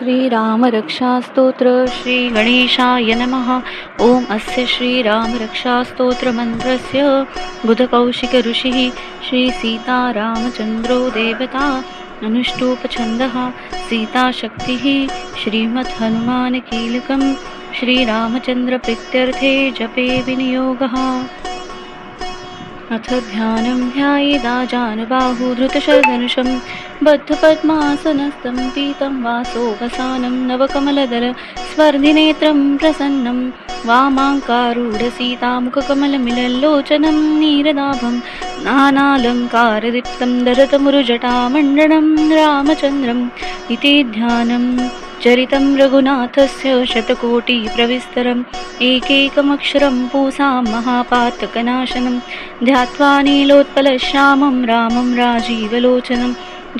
श्रीरामरक्षास्तोत्र श्रीगणेशाय नमः। ॐ अस्य श्रीरामरक्षास्तोत्रमन्त्रस्य बुधकौशिकऋषिः श्रीसीतारामचन्द्रो देवता अनुष्टुपछन्दः सीताशक्तिः श्रीमद्हनुमानकीलकं श्रीरामचन्द्रप्रीत्यर्थे जपे विनियोगः अथ ध्यानं ध्यायेदा जानुबाहुधृतशर्धनुषं बद्धपद्मासनस्थं पीतं वासोपसानं नवकमलदल स्वर्धिनेत्रं प्रसन्नं वामाङ्कारूढसीतामुखकमलमिलल्लोचनं नीरदाभं नानालङ्कारदीप्तं दरतमुरुजटामण्डनं रामचन्द्रम् इति ध्यानं चरितं रघुनाथस्य शतकोटिप्रविस्तरम् एकैकमक्षरं पूसां महापातकनाशनं ध्यात्वा नीलोत्पलश्यामं रामं राजीवलोचनं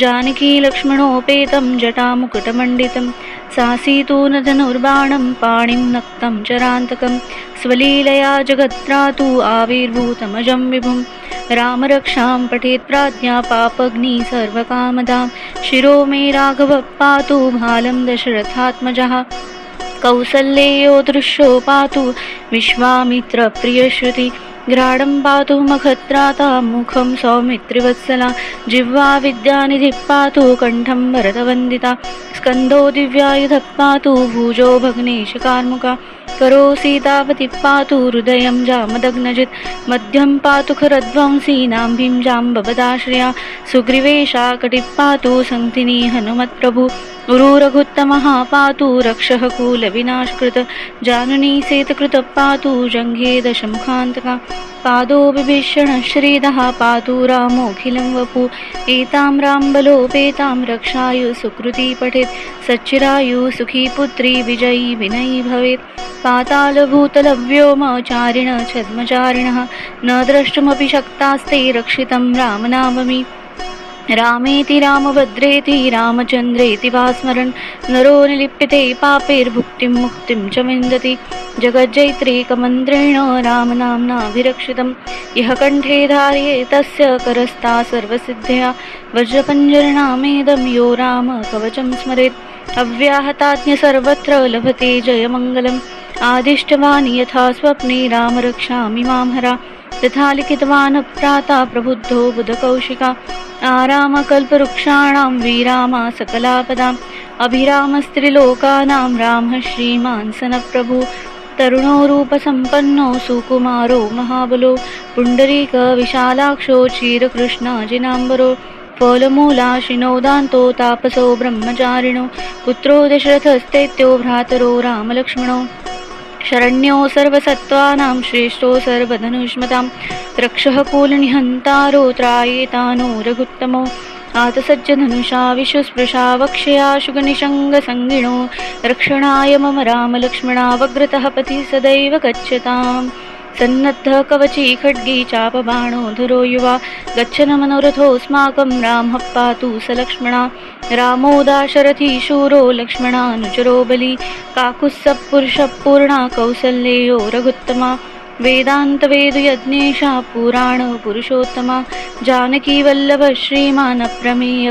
जानकी लक्ष्मणोपेतं जटामुकुटमण्डितं सासीतून न धनुर्बाणं पाणिं नक्तं चरान्तकं स्वलीलया जगत्रातु आविर्भूतमजं विभुं। रामरक्षां पठेत् प्राज्ञा पापग्नि सर्वकामदां। शिरो मे राघवः पातु भालं दशरथात्मजः। कौसल्येयो दृश्यो पातु विश्वामित्रप्रियश्रुति। घ्राडं पातु मखत्राता मुखं सौमित्रिवत्सला जिह्वा विद्यानिधिः पातु कण्ठं भरतवन्दिता स्कन्धो दिव्यायुधः पातु भुजो भग्नेशकार्मुका करो सीतापतिः पातु हृदयं जामदग्नजित् मध्यं पातु खरध्वंसीनाम्भीं जाम्बवदाश्रया सुग्रीवेशा कटिः पातु सन्तिनी हनुमत्प्रभु गुरुरघुत्तमः पातु रक्षः कूलविनाशकृत जानुनी सेतकृतः पातु जङ्घे दशमुखान्तका। पादो विभीषणः पातु रामोऽखिलं वपु। एतां राम्बलोपेतां रक्षायु सुकृती पठेत्। सच्चिरायु सुखी पुत्री विजयी विनयी भवेत्। पातालभूतलव्योमचारिण छद्मचारिणः। न द्रष्टुमपि शक्तास्ते रक्षितं रामनाममि। रामेति रामभद्रेति रामचन्द्रेति वा स्मरन् नरो निलिप्यते पापैर्भुक्तिं मुक्तिं च विन्दति। जगज्जैत्रेकमन्त्रेण रामनाम्नाभिरक्षितं यः कण्ठे धार्ये तस्य करस्ता सर्वसिद्धया। वज्रपञ्जरनामेदं यो राम कवचं स्मरेत्। अव्याहताज्ञ सर्वत्र लभते जयमङ्गलम्। आदिष्टवान् यथा स्वप्ने रामरक्षामि मां हरा। तथा लिखितवान् प्राता प्रबुद्धो बुधकौशिका। आरामकल्पवृक्षाणां वीरामा सकलापदाम् अभिरामस्त्रिलोकानां रामः श्रीमान् सनप्रभु। तरुणो रूपसम्पन्नो सुकुमारो महाबलो। पुण्डरीकविशालाक्षो क्षीरकृष्णाजिनाम्बरो फलमूलाशिनोदान्तो तापसो ब्रह्मचारिणो। पुत्रो दशरथस्तेत्यो भ्रातरो रामलक्ष्मणो। शरण्यो सर्वसत्त्वानां श्रेष्ठो सर्वधनुष्मतां। रक्षः कुलनिहन्तारो त्रायेतानो रघुत्तमो। आतसज्जधनुषा विश्वस्पृशा वक्ष्याशुगनिषङ्गसङ्गिणो रक्षणाय मम रामलक्ष्मणावग्रतः पथि सदैव गच्छताम्। सन्नद्धः कवची खड्गी चापबाणो धुरो युवा गच्छन मनोरथोऽस्माकं रामः पातु स लक्ष्मणा रामो दाशरथी शूरो लक्ष्मणानुचरो बली काकुत्सः पुरुषः पूर्णा कौसल्येयो रघुत्तमा वेदान्तवेदयज्ञेशा पुराणपुरुषोत्तमा जानकीवल्लभ श्रीमान् अप्रमेय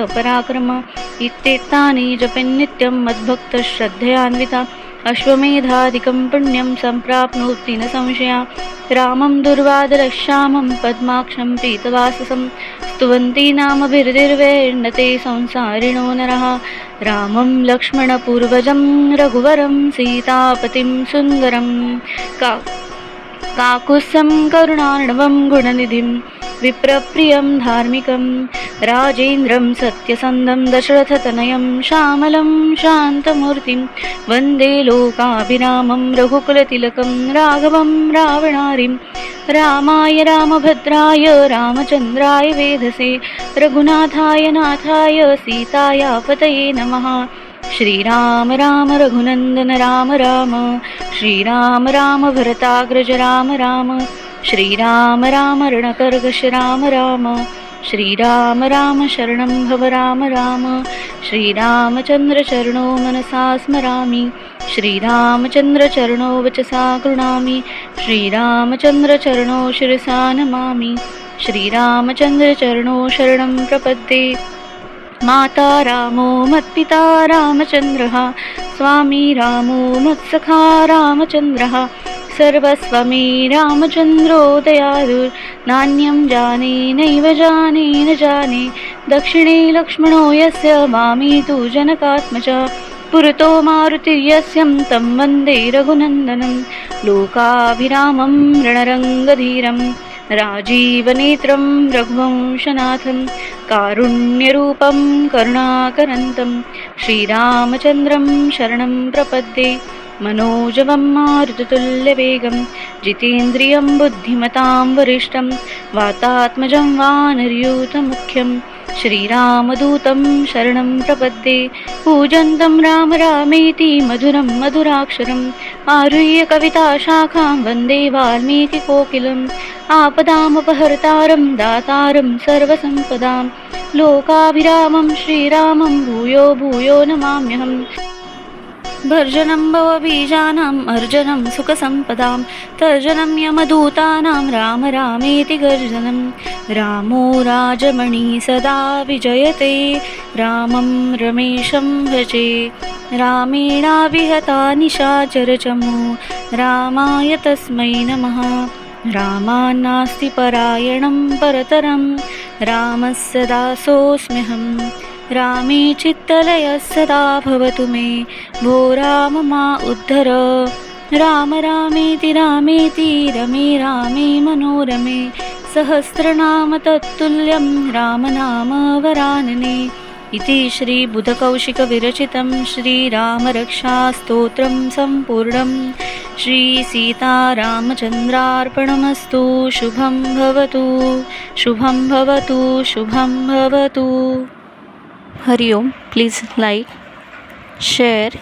इत्येतानि जपन्नित्यं मद्भक्तश्रद्धयान्विता अश्वमेधादिकं पुण्यं सम्प्राप्नोति न संशया। रामं दुर्वादरश्यामं पद्माक्षं पीतवाससं स्तुवन्ति नामभिर्दिर्वैर्नते संसारिणो नरः। रामं लक्ष्मणपूर्वजं रघुवरं सीतापतिं सुन्दरं। का काकुत्सं करुणार्णवं गुणनिधिं विप्रप्रियं धार्मिकं राजेन्द्रं सत्यसन्दं दशरथतनयं श्यामलं शान्तमूर्तिं वन्दे लोकाभिरामं रघुकुलतिलकं राघवं रावणारिं रामाय रामभद्राय रामचन्द्राय वेधसे रघुनाथाय नाथाय सीताया पतये नमः। श्रीराम राम रघुनन्दन राम राम श्रीराम राम भरताग्रज राम राम। श्रीराम राम रणकर्गश राम राम श्रीराम राम शरणं भव राम राम श्रीरामचन्द्रचरणो मनसा स्मरामि श्रीरामचन्द्रचरणो वचसा गृणामि श्रीरामचन्द्रचरणो शिरसा नमामि श्रीरामचन्द्रचरणो शरणं प्रपद्ये। माता रामो मत्पिता रामचन्द्रः स्वामी रामो मत्सखा रामचन्द्रः सर्वस्वमे रामचन्द्रो दयालुर् नान्यं जाने नैव जाने न जाने दक्षिणे लक्ष्मणो यस्य वामे तु जनकात्मजा पुरतो मारुतिर्यस्यं तं वन्दे रघुनन्दनं लोकाभिरामं रणरङ्गधीरं राजीवनेत्रं रघुवंशनाथं कारुण्यरूपं करुणाकरन्तं श्रीरामचन्द्रं शरणं प्रपद्ये मनोजवं मारुततुल्यवेगं जितेन्द्रियं बुद्धिमतां वरिष्ठं वातात्मजं वानर्यूतमुख्यं श्रीरामदूतं शरणं प्रपद्ये पूजन्तं राम रामेति मधुरं मधुराक्षरम् आरुह्य कविताशाखां वन्दे वाल्मीकिकोकिलम् आपदामपहर्तारं दातारं सर्वसम्पदां लोकाभिरामं श्रीरामं भूयो भूयो नमाम्यहम् भर्जनं भवबीजानाम् अर्जनं सुखसम्पदां तर्जनं यमदूतानां राम रामेति गर्जनं रामो राजमणि सदा विजयते रामं रमेशं भजे रामेणाविहता निशाचरचमो रामाय तस्मै नमः। रामान्नास्ति परायणं परतरं रामस्य दासोऽस्म्यहम् रामे चित्तलयः सदा भवतु मे। भो राम मा उद्धर। राम रामेति रामेति रमे रामे मनोरमे। सहस्रनाम तत्तुल्यं रामनाम वरानने। इति श्रीबुधकौशिकविरचितं श्रीरामरक्षास्तोत्रं सम्पूर्णं। श्रीसीतारामचन्द्रार्पणमस्तु शुभं भवतु। शुभं भवतु शुभं भवतु Hariom please like share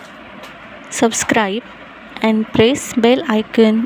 subscribe and press bell icon